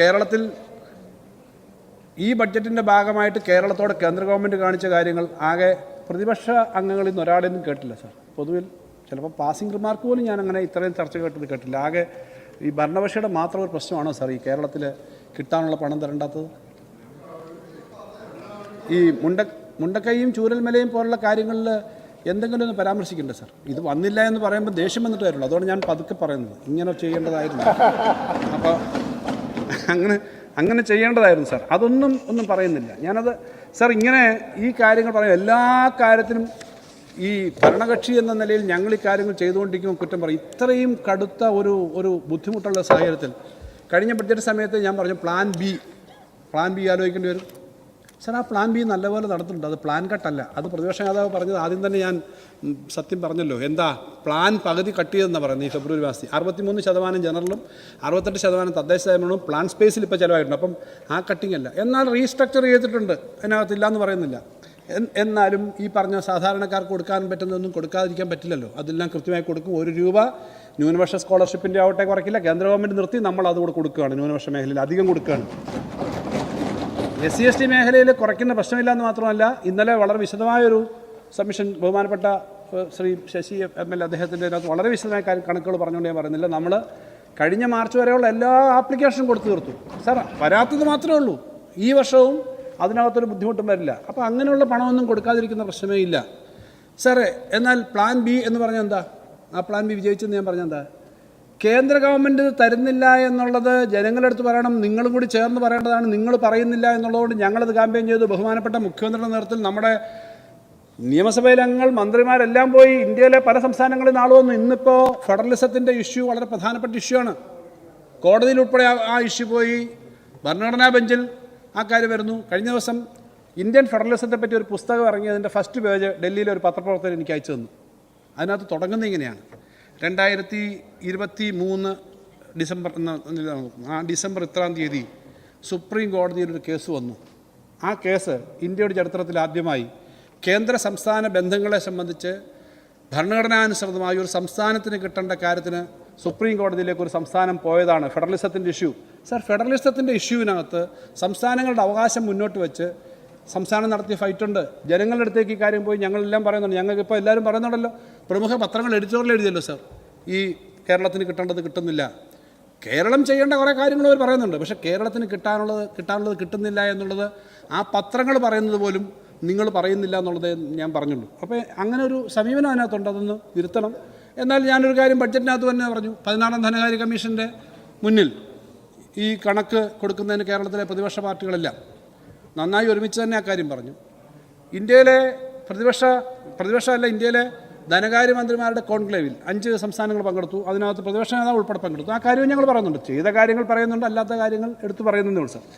കേരളത്തിൽ ഈ ബഡ്ജറ്റിന്റെ ഭാഗമായിട്ട് കേരളത്തോടെ കേന്ദ്ര ഗവൺമെന്റ് കാണിച്ച കാര്യങ്ങൾ ആകെ പ്രതിപക്ഷ അംഗങ്ങളിൽ നിന്ന് ഒരാളെയൊന്നും കേട്ടില്ല സാർ. പൊതുവിൽ ചിലപ്പോൾ പാസിംഗ് റിമാർക്ക് പോലും ഞാൻ അങ്ങനെ ഇത്രയും ചർച്ച കേട്ടത് കേട്ടില്ല. ആകെ ഈ ഭരണപക്ഷയുടെ മാത്രം ഒരു പ്രശ്നമാണോ സാർ ഈ കേരളത്തിൽ കിട്ടാനുള്ള പണം തരേണ്ടാത്തത്? ഈ മുണ്ട മുണ്ടക്കൈയും ചൂരൽമലയും പോലുള്ള കാര്യങ്ങളിൽ എന്തെങ്കിലും ഒന്ന് പരാമർശിക്കണ്ടേ സാർ? ഇത് വന്നില്ല എന്ന് പറയുമ്പോൾ ദേഷ്യം വന്നിട്ട് വരുള്ളൂ അതുകൊണ്ട് ഞാൻ പതുക്കെ പറയുന്നത്. ഇങ്ങനെ ചെയ്യേണ്ടതായിരുന്നു. അപ്പോൾ അങ്ങനെ അങ്ങനെ ചെയ്യേണ്ടതായിരുന്നു സാർ. അതൊന്നും ഒന്നും പറയുന്നില്ല. ഞാനത് സാർ ഇങ്ങനെ ഈ കാര്യങ്ങൾ പറയും എല്ലാ കാര്യത്തിനും ഈ ഭരണകക്ഷി എന്ന നിലയിൽ ഞങ്ങൾ ഈ കാര്യങ്ങൾ ചെയ്തുകൊണ്ടിരിക്കുമ്പോൾ കുറ്റം പറയും. ഇത്രയും കടുത്ത ഒരു ഒരു ബുദ്ധിമുട്ടുള്ള സാഹചര്യത്തിൽ കഴിഞ്ഞ ബഡ്ജറ്റ് സമയത്ത് ഞാൻ പറഞ്ഞു പ്ലാൻ ബി പ്ലാൻ ബി ആലോചിക്കേണ്ടി വരും. സാർ ആ പ്ലാൻ ബി നല്ലപോലെ നടത്തുന്നുണ്ട് അത് പ്ലാൻ കട്ടല്ല അത് പ്രതിപക്ഷ നേതാവ് പറഞ്ഞത് ആദ്യം തന്നെ ഞാൻ സത്യം പറഞ്ഞല്ലോ. എന്താ? പ്ലാൻ പകുതി കട്ട് ചെയ്തെന്നാണ് പറയുന്നത് ഈ ഫെബ്രുവരി മാസത്തിൽ. അറുപത്തിമൂന്ന് ശതമാനം ജനറലും അറുപത്തെട്ട് ശതമാനം തദ്ദേശ സ്വയംഭരണവും പ്ലാൻ സ്പേസിൽ ഇപ്പോൾ ചിലവായിട്ടുണ്ട്. അപ്പം ആ കട്ടിംഗ് അല്ല. എന്നാൽ റീസ്ട്രക്ചർ ചെയ്തിട്ടുണ്ട്. അതിനകത്തില്ല എന്ന് പറയുന്നില്ല. എന്നാലും ഈ പറഞ്ഞ സാധാരണക്കാർക്ക് കൊടുക്കാൻ പറ്റുന്നതൊന്നും കൊടുക്കാതിരിക്കാൻ പറ്റില്ലല്ലോ. അതെല്ലാം കൃത്യമായി കൊടുക്കും. ഒരു രൂപ ന്യൂനപക്ഷ സ്കോളർഷിപ്പിന്റെ ആവട്ടെ കുറയ്ക്കില്ല. കേന്ദ്ര ഗവൺമെന്റ് നിർത്തി നമ്മൾ അതുകൂടെ കൊടുക്കുകയാണ്. ന്യൂനപക്ഷ മേഖലയിൽ അധികം കൊടുക്കുകയാണ്. എസ് സി എസ് ടി മേഖലയിൽ കുറയ്ക്കുന്ന പ്രശ്നമില്ല എന്ന് മാത്രമല്ല ഇന്നലെ വളരെ വിശദമായൊരു സബ്മിഷൻ ബഹുമാനപ്പെട്ട ശ്രീ ശശി എം എൽ അദ്ദേഹത്തിന്റെ അതിനകത്ത് വളരെ വിശദമായ കണക്കുകൾ പറഞ്ഞുകൊണ്ട് ഞാൻ പറയുന്നില്ല. നമ്മൾ കഴിഞ്ഞ മാർച്ച് വരെയുള്ള എല്ലാ ആപ്ലിക്കേഷനും കൊടുത്തു തീർത്തു. സാർ വരാത്തത് മാത്രമേ ഉള്ളൂ. ഈ വർഷവും അതിനകത്തൊരു ബുദ്ധിമുട്ടും വരില്ല. അപ്പോൾ അങ്ങനെയുള്ള പണമൊന്നും കൊടുക്കാതിരിക്കുന്ന പ്രശ്നമേ ഇല്ല. സാറേ എന്നാൽ പ്ലാൻ ബി എന്ന് പറഞ്ഞാൽ എന്താ? ആ പ്ലാൻ ബി വിജയിച്ചെന്ന് ഞാൻ പറഞ്ഞാൽ എന്താ? കേന്ദ്ര ഗവൺമെന്റ് തരുന്നില്ല എന്നുള്ളത് ജനങ്ങളുടെ അടുത്ത് പറയണം നിങ്ങളും കൂടി ചേർന്ന് പറയേണ്ടതാണ് നിങ്ങൾ പറയുന്നില്ല എന്നുള്ളതുകൊണ്ട് ഞങ്ങളത് ക്യാമ്പയിൻ ചെയ്തു. ബഹുമാനപ്പെട്ട മുഖ്യമന്ത്രിയുടെ നേതൃത്വത്തിൽ നമ്മുടെ നിയമസഭയിലെ അംഗങ്ങൾ മന്ത്രിമാരെല്ലാം പോയി ഇന്ത്യയിലെ പല സംസ്ഥാനങ്ങളിൽ നാളെ വന്നു. ഇന്നിപ്പോൾ ഫെഡറലിസത്തിന്റെ ഇഷ്യൂ വളരെ പ്രധാനപ്പെട്ട ഇഷ്യൂ ആണ്. കോടതിയിൽ ഉൾപ്പെടെ ആ- ഇഷ്യൂ പോയി. ഭരണഘടനാ ബെഞ്ചിൽ ആ കാര്യം വരുന്നു. കഴിഞ്ഞ ദിവസം ഇന്ത്യൻ ഫെഡറലിസത്തെ പറ്റി ഒരു പുസ്തകം ഇറങ്ങി അതിന്റെ ഫസ്റ്റ് പേജ് ഡൽഹിയിലെ ഒരു പത്രപ്രവർത്തകൻ എനിക്ക് അയച്ചു തന്നു. അതിനകത്ത് തുടങ്ങുന്നത് ഇങ്ങനെയാണ്. രണ്ടായിരത്തി ഇരുപത്തി മൂന്ന് ഡിസംബർ ആ ഡിസംബർ ഇത്രാം തീയതി സുപ്രീം കോടതിയിൽ ഒരു കേസ് വന്നു. ആ കേസ് ഇന്ത്യയുടെ ചരിത്രത്തിൽ ആദ്യമായി കേന്ദ്ര സംസ്ഥാന ബന്ധങ്ങളെ സംബന്ധിച്ച് ഭരണഘടനാനുസൃതമായി ഒരു സംസ്ഥാനത്തിന് കിട്ടേണ്ട കാര്യത്തിന് സുപ്രീം കോടതിയിലേക്ക് ഒരു സംസ്ഥാനം പോയതാണ് ഫെഡറലിസത്തിന്റെ ഇഷ്യൂ. സർ ഫെഡറലിസത്തിന്റെ ഇഷ്യൂവിനകത്ത് സംസ്ഥാനങ്ങളുടെ അവകാശം മുന്നോട്ട് വെച്ച് സംസ്ഥാനം നടത്തിയ ഫൈറ്റുണ്ട്. ജനങ്ങളുടെ അടുത്തേക്ക് ഈ കാര്യം പോയി ഞങ്ങളെല്ലാം പറയുന്നുണ്ട്. ഞങ്ങൾക്ക് ഇപ്പോൾ എല്ലാവരും പറയുന്നുണ്ടല്ലോ. പ്രമുഖ പത്രങ്ങൾ എഡിറ്റോറിയൽ എഴുതിയല്ലോ സാർ. ഈ കേരളത്തിന് കിട്ടേണ്ടത് കിട്ടുന്നില്ല. കേരളം ചെയ്യേണ്ട കുറേ കാര്യങ്ങൾ അവർ പറയുന്നുണ്ട്. പക്ഷേ കേരളത്തിന് കിട്ടാനുള്ളത് കിട്ടാനുള്ളത് കിട്ടുന്നില്ല എന്നുള്ളത് ആ പത്രങ്ങൾ പറയുന്നത് പോലും നിങ്ങൾ പറയുന്നില്ല എന്നുള്ളത് ഞാൻ പറഞ്ഞുള്ളൂ. അപ്പോൾ അങ്ങനെ ഒരു സമീപനം അതിനകത്തുണ്ട്. അതൊന്ന് തിരുത്തണം എന്നാൽ ഞാനൊരു കാര്യം ബഡ്ജറ്റിനകത്ത് തന്നെ പറഞ്ഞു. പതിനാറാം ധനകാര്യ കമ്മീഷന്റെ മുന്നിൽ ഈ കണക്ക് കൊടുക്കുന്നതിന് കേരളത്തിലെ പ്രതിപക്ഷ പാർട്ടികളെല്ലാം. നന്നായി ഒരുമിച്ച് തന്നെ ആ കാര്യം പറഞ്ഞു. ഇന്ത്യയിലെ പ്രതിപക്ഷ പ്രതിപക്ഷമല്ല ഇന്ത്യയിലെ ധനകാര്യമന്ത്രിമാരുടെ കോൺക്ലേവിൽ അഞ്ച് സംസ്ഥാനങ്ങൾ പങ്കെടുത്തു. അതിനകത്ത് പ്രതിപക്ഷ നേതാവ് ഉൾപ്പെടെ പങ്കെടുത്തു. ആ കാര്യവും ഞങ്ങൾ പറയുന്നുണ്ട്. ചെയ്ത കാര്യങ്ങൾ പറയുന്നുണ്ട് അല്ലാത്ത കാര്യങ്ങൾ എടുത്തു പറയുന്നുണ്ട് സാർ.